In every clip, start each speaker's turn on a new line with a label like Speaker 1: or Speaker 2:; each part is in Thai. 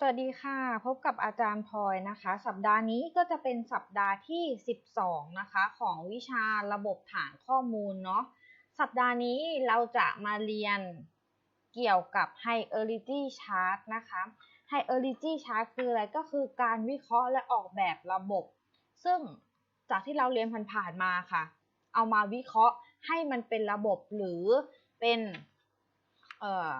Speaker 1: สวัสดีค่ะ พบกับอาจารย์พลอยนะคะ สัปดาห์นี้ก็จะเป็นสัปดาห์ที่ 12 นะคะ ของวิชาระบบฐานข้อมูลเนาะสัปดาห์นี้เราจะมาเรียนเกี่ยวกับ Hierarchy Chart นะคะ Hierarchy Chart คืออะไรก็คือการวิเคราะห์และออกแบบระบบ ซึ่งจากที่เราเรียนผ่านๆมาค่ะ เอามาวิเคราะห์ให้มันเป็นระบบหรือเป็นเอ่อ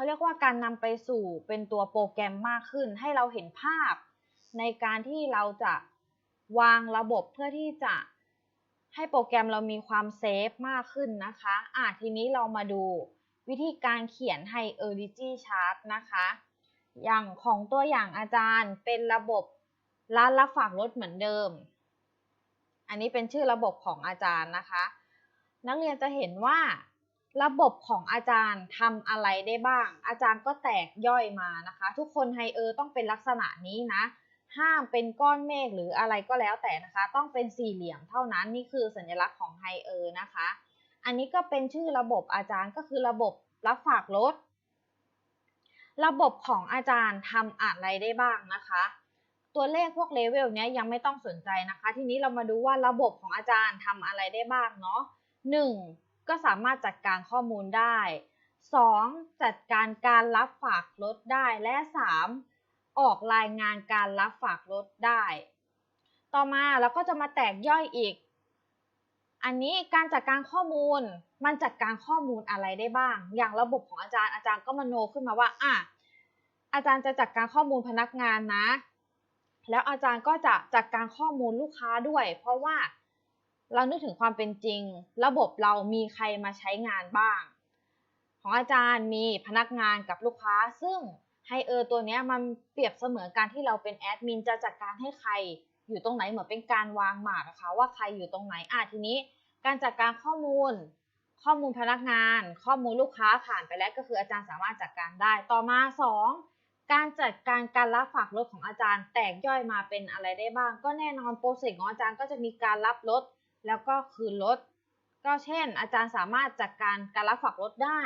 Speaker 1: เขาเรียกว่าการนำไปสู่เป็นตัวโปรแกรมมากขึ้น ให้เราเห็นภาพในการที่เราจะวางระบบเพื่อที่จะให้โปรแกรมเรามีความเซฟมากขึ้นนะคะอะทีนี้เรามาดูวิธีการเขียน Hierarchy Chart นะคะ อย่างของตัวอย่างอาจารย์เป็นระบบร้านรับฝากรถเหมือนเดิม อันนี้เป็นชื่อระบบของอาจารย์นะคะ นักเรียนจะเห็นว่า ระบบของอาจารย์ทำอะไรได้บ้าง อาจารย์ก็แตกย่อยมานะคะ ทุกคนไฮเออร์ต้องเป็นลักษณะนี้นะ ห้ามเป็นก้อนเมฆหรืออะไรก็แล้วแต่นะคะ ต้องเป็นสี่เหลี่ยมเท่านั้นนี่คือสัญลักษณ์ของไฮเออร์นะคะ อันนี้ก็เป็นชื่อระบบอาจารย์ก็คือระบบรับฝากรถระบบของอาจารย์ทำอะไรได้บ้างนะคะ ตัวเลขพวกเลเวลเนี้ยยังไม่ต้องสนใจนะคะ ทีนี้เรามาดูว่าระบบของอาจารย์ทำอะไรได้บ้างเนาะหนึ่ง ก็สามารถจัดการข้อมูลได้ 2. จัดการการรับฝากรถได้ และ 3. ออกรายงานการรับฝากรถได้ ต่อมาเราก็จะมาแตกย่อยอีก อันนี้การจัดการข้อมูล มันจัดการข้อมูลอะไรได้บ้าง อย่างระบบของอาจารย์อาจารย์ก็มโนขึ้นมาว่าอะอาจารย์จะจัดการข้อมูลพนักงานนะ แล้วอาจารย์ก็จะจัดการข้อมูลลูกค้าด้วย เพราะว่า เรานึกถึงความเป็นจริง ระบบเรามีใครมาใช้งานบ้าง ของอาจารย์มีพนักงานกับลูกค้า ซึ่งไฮเออร์ตัวนี้มันเปรียบเสมือนการที่เราเป็นแอดมินจะจัดการให้ใครอยู่ตรงไหนเหมือนเป็นการวางหมากอะคะว่าใครอยู่ตรงไหนอะทีนี้ การจัดการข้อมูล ข้อมูลพนักงาน ข้อมูลลูกค้าผ่านไปแล้วก็คืออาจารย์สามารถจัดการได้ต่อมา 2 การจัดการการรับฝากรถของอาจารย์แตกย่อยมาเป็นอะไรได้บ้าง ก็แน่นอนโปรเซสของอาจารย์ก็จะมีการรับรถ แล้วก็คืนรถ ก็เช่น อาจารย์สามารถจัดการการรับฝากรถได้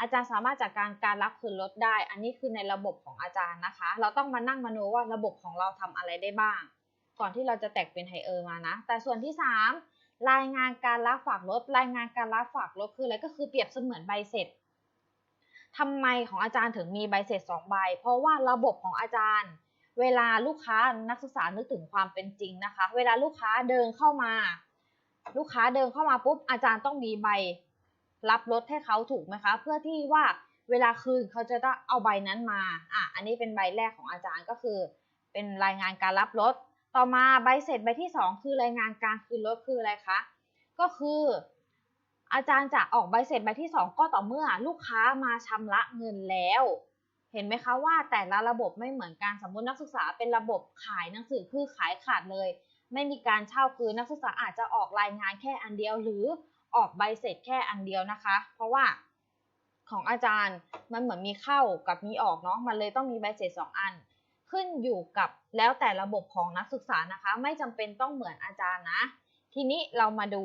Speaker 1: อาจารย์สามารถจัดการการรับคืนรถได้ อันนี้คือในระบบของอาจารย์นะคะ เราต้องมานั่งมโนว่าระบบของเราทำอะไรได้บ้าง ก่อนที่เราจะแตกเป็นไฮเออร์มานะ แต่ส่วนที่ 3 รายงานการรับฝากรถ รายงานการรับฝากรถคืออะไรก็คือเปรียบเสมือนใบเสร็จทำไมของอาจารย์ถึงมีใบเสร็จ2ใบ เพราะว่าระบบของอาจารย์ เวลาลูกค้านักศึกษานึกถึงความเป็นจริงนะคะ เวลาลูกค้าเดินเข้ามา ลูกค้าเดินเข้ามาปุ๊บอาจารย์ต้องมีใบ รับรถให้เขาถูกไหมคะ เพื่อที่ว่าเวลาคืนเขาจะต้องเอาใบนั้นมาอะอันนี้เป็นใบแรกของอาจารย์ก็คือ เป็นรายงานการรับรถ ต่อมาใบเสร็จใบที่ 2 คือรายงานการคืนรถคืออะไรคะก็คือ อาจารย์จะออกใบเสร็จใบที่ 2 ก็ต่อเมื่อลูกค้ามาชำระเงินแล้ว เห็นไหมคะว่าแต่ละระบบไม่เหมือนกันสมมตินักศึกษาเป็นระบบขายหนังสือคือขายขาดเลย ไม่มีการเช่าคือนักศึกษาอาจจะออกรายงานแค่อันเดียว หรือออกใบเสร็จแค่อันเดียวนะคะ เพราะว่าของอาจารย์มันเหมือนมีเข้ากับมีออกเนาะมันเลยต้องมีใบเสร็จ 2 อัน ขึ้นอยู่กับแล้วแต่ระบบของนักศึกษานะคะ ไม่จำเป็นต้องเหมือนอาจารย์นะ ทีนี้เรามาดู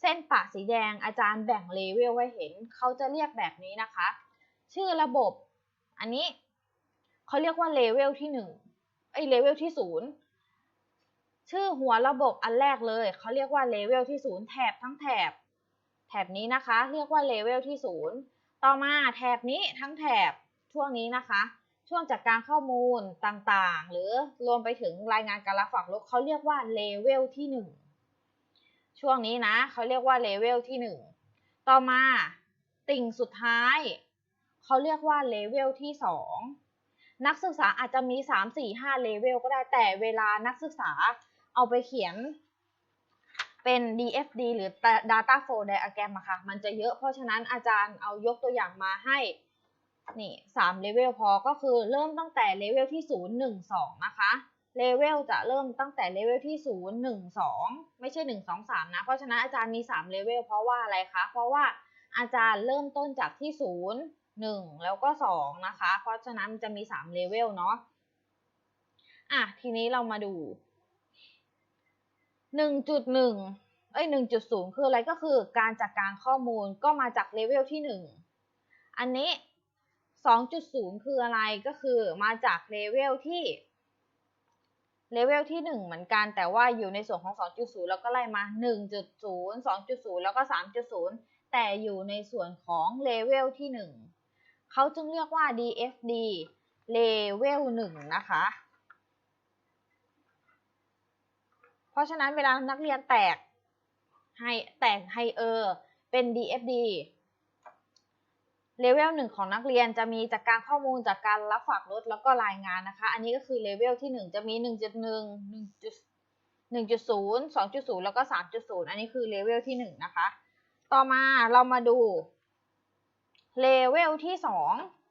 Speaker 1: เส้นปะสีแดงอาจารย์แบ่งเลเวลไว้เห็นเขาจะเรียกแบบนี้นะคะ ชื่อระบบอันนี้เขาเรียกว่าเลเวลที่1ไอ้เลเวลที่ 0 ชื่อหัวระบบอันแรกเลย เขาเรียกว่าเลเวลที่ศูนย์แถบทั้งแถบ แถบนี้นะคะ เรียกว่าเลเวลที่ศูนย์ต่อมาแถบนี้ทั้งแถบช่วงนี้นะคะ ช่วงจัดการข้อมูลต่างๆ หรือรวมไปถึงรายงานการรับฝากรถเขาเรียกว่าเลเวลที่ 1 ช่วงนี้นะเขาเรียกว่าเลเวลที่ 1 ต่อมาติ่งสุดท้าย เขาเรียกว่าเลเวลที่ 2 นักศึกษาอาจจะมี 3 4 5เลเวลก็ได้แต่เวลานักศึกษา เอาไปเขียนเป็น DFD หรือ Data Flow Diagram อะค่ะ มันจะเยอะ เพราะฉะนั้นอาจารย์เอายกตัวอย่างมาให้ นี่สามเลเวลพอ ก็คือเริ่มตั้งแต่เลเวลที่0 1 2นะคะ เลเวลจะเริ่มตั้งแต่เลเวลที่0 1 2ไม่ใช่1 2 3นะ เพราะฉะนั้นอาจารย์มี3เลเวลเพราะว่าอะไรคะ เพราะว่าอาจารย์เริ่มต้นจากที่0 1แล้วก็2นะคะ เพราะฉะนั้นจะมี3เลเวลเนาะ อะ ทีนี้เรามาดู หนึ่งจุดหนึ่งเอ้ยหนึ่งจุดศูนย์คืออะไรก็คือการจัดการข้อมูลก็มาจากเลเวลที่หนึ่งอันนี้ 2.0 คืออะไรก็คือมาจากเลเวลที่เลเวลที่ 1 เหมือนกันแต่ว่าอยู่ในส่วนของ 2.0 แล้วก็ไล่มา 1.0 2.0 แล้วก็ 3.0 แต่อยู่ในส่วนของเลเวลที่ 1 เขาจึงเรียกว่า DFD เลเวล1นะคะ เพราะฉะนั้นเวลานักเรียนแตกให้แตกไฮเออร์เป็น DFD เลเวลหนึ่งของนักเรียนจะมีจากการข้อมูลจากการรับฝากรถแล้วก็รายงานนะคะ อันนี้ก็คือเลเวลที่ 1 จะมี 1.1 1.1.0 2.0 แล้วก็ 3.0 อันนี้คือเลเวลที่ 1 นะคะ ต่อมาเรามาดูเลเวลที่ 2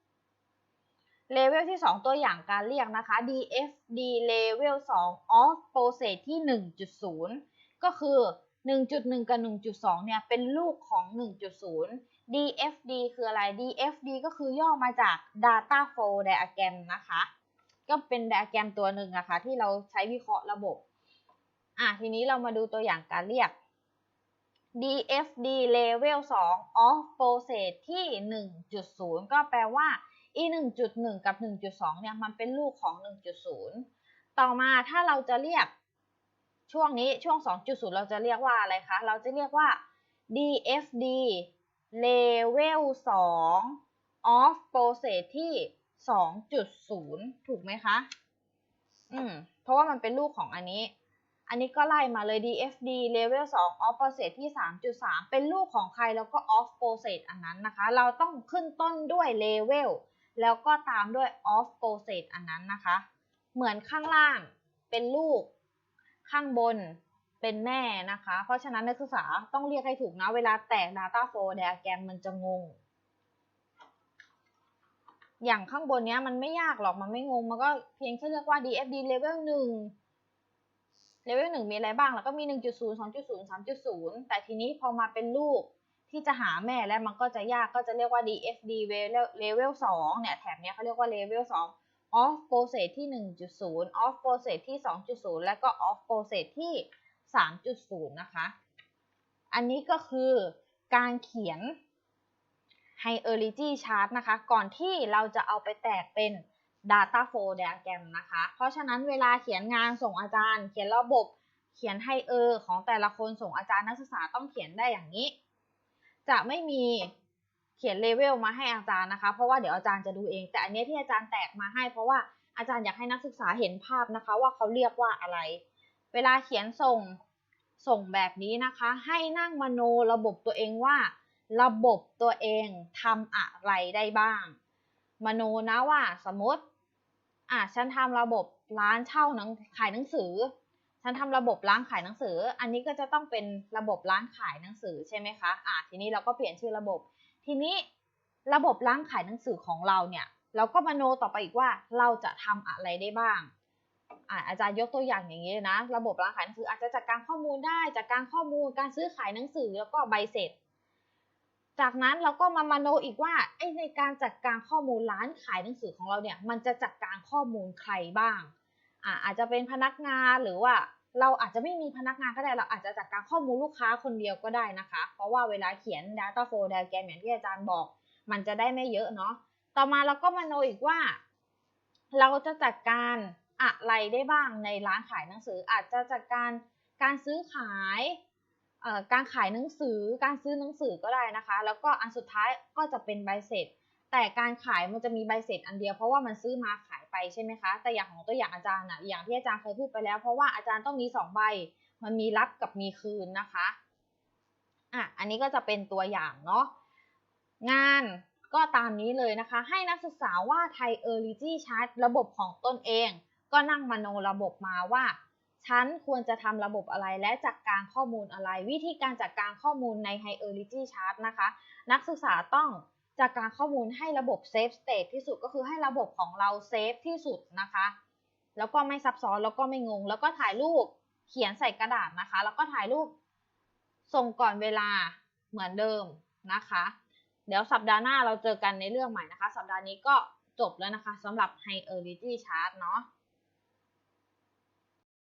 Speaker 1: เลเวลที่ 2 ตัวอย่างการเรียกนะคะ DFD level 2 of process ที่ 1.0 ก็คือ 1.1 กับ 1.2 เนี่ย เป็นลูกของ 1.0 DFD คืออะไร DFD ก็คือย่อมาจาก Data Flow Diagram นะคะ ก็เป็น diagram ตัวหนึ่งนะคะที่เราใช้วิเคราะห์ระบบ อะ ทีนี้เรามาดูตัวอย่างการเรียก DFD level 2 of process ที่ 1.0 ก็แปลว่า e 1.1 กับ 1.2 เนี่ยมันเป็นลูกของ 1.0 ต่อมาถ้าเราจะเรียกช่วงนี้ช่วง 2.0 เราจะเรียกว่าอะไรคะ เราจะเรียกว่า DFD level 2 of process ที่ 2.0 ถูกไหมคะ อืม เพราะว่ามันเป็นลูกของอันนี้ อันนี้ก็ไล่มาเลย DFD level 2 of process ที่ 3.3 เป็นลูกของใครแล้วก็ off process อันนั้นนะคะ เราต้องขึ้นต้นด้วย level แล้วก็ตามด้วย off process อันนั้นนะคะ เหมือนข้างล่างเป็นลูก ข้างบนเป็นแม่นะคะ เพราะฉะนั้นนักศึกษาต้องเรียกให้ถูกนะ เวลาแตก data flow diagram มันจะงง อย่างข้างบนเนี้ยมันไม่ยากหรอก มันไม่งง มันก็เพียงแค่เลือกว่า DFD level 1 level 1มีอะไรบ้าง แล้วก็มี 1.0 2.0 3.0 แต่ทีนี้พอมาเป็นลูก ที่จะหาแม่แล้วมันก็จะยากก็จะเรียกว่า DFD level level 2เนี่ยแถบเนี้ยเขาเรียกว่า level 2 off process ที่ 1.0 off process ที่ 2.0 และก็ off process ที่ 3.0 นะคะ อันนี้ก็คือการเขียน hierarchy chart นะคะ ก่อนที่เราจะเอาไปแตกเป็น data flow diagram นะคะ เพราะฉะนั้นเวลาเขียนงานส่งอาจารย์ เขียนระบบเขียนไฮเออของแต่ละคนส่งอาจารย์นักศึกษาต้องเขียนได้อย่างนี้ จะไม่มีเขียนเลเวลมาให้อาจารย์นะคะ เพราะว่าเดี๋ยวอาจารย์จะดูเอง แต่อันนี้ที่อาจารย์แตกมาให้ เพราะว่าอาจารย์อยากให้นักศึกษาเห็นภาพนะคะ ว่าเขาเรียกว่าอะไร เวลาเขียนส่งส่งแบบนี้นะคะ ให้นั่งมโนระบบตัวเองว่า ระบบตัวเองทำอะไรได้บ้าง มโนนะว่าสมมติอะฉันทำระบบร้านเช่าหนังขายหนังสือ ฉันทำระบบร้านขายหนังสือ อันนี้ก็จะต้องเป็นระบบร้านขายหนังสือใช่ไหมคะอะทีนี้เราก็เปลี่ยนชื่อระบบ ทีนี้ระบบร้านขายหนังสือของเราเนี่ย เราก็มาโนต่อไปอีกว่าเราจะทำอะไรได้บ้างอาจารย์ยกตัวอย่างอย่างนี้เลยนะ ระบบร้านขายหนังสืออาจจะจัดการข้อมูลได้จากการข้อมูลการซื้อขายหนังสือแล้วก็ใบเสร็จ จากนั้นเราก็มามโนอีกว่าไอในการจัดการข้อมูลร้านขายหนังสือของเราเนี่ย มันจะจัดการข้อมูลใครบ้างอะอาจจะเป็นพนักงานหรือว่า เราอาจจะไม่มีพนักงานก็ได้เราอาจจะจัดการข้อมูลลูกค้าคนเดียวก็ได้นะคะ เพราะว่าเวลาเขียน data flow diagram อย่างที่อาจารย์บอก มันจะได้ไม่เยอะเนาะต่อมาเราก็มาโนอีกว่า เราจะจัดการอะไรได้บ้างในร้านขายหนังสือ อาจจะจัดการการซื้อขายการขายหนังสือ การซื้อหนังสือก็ได้นะคะ แล้วก็อันสุดท้ายก็จะเป็นใบเสร็จ แต่การขายมันจะมีใบเสร็จอันเดียวเพราะว่ามันซื้อมาขายไปใช่ไหมคะ แต่อย่างของตัวอย่างอาจารย์อะอย่างที่อาจารย์เคยพูดไปแล้ว เพราะว่าอาจารย์ต้องมีสองใบ มันมีรับกับมีคืนนะคะอะอันนี้ก็จะเป็นตัวอย่างเนาะงานก็ตามนี้เลยนะคะ ให้นักศึกษาว่าไทเออร์ลิจี้ชาร์ตระบบของตนเอง ก็นั่งมโนระบบมาว่าฉันควรจะทำระบบอะไรและจัดการข้อมูลอะไร วิธีการจัดการข้อมูลใน Hierarchy Chart นะคะ นักศึกษาต้อง จัดการข้อมูลให้ระบบ Safe State ที่สุดก็คือให้ระบบของเราเซฟที่สุดนะคะ แล้วก็ไม่ซับซ้อนแล้วก็ไม่งง แล้วก็ถ่ายรูปเขียนใส่กระดาษนะคะ แล้วก็ถ่ายรูปส่งก่อนเวลาเหมือนเดิมนะคะ เดี๋ยวสัปดาห์หน้าเราเจอกันในเรื่องใหม่นะคะ สัปดาห์นี้ก็จบแล้วนะคะสำหรับ Hierarchy Chart เนาะ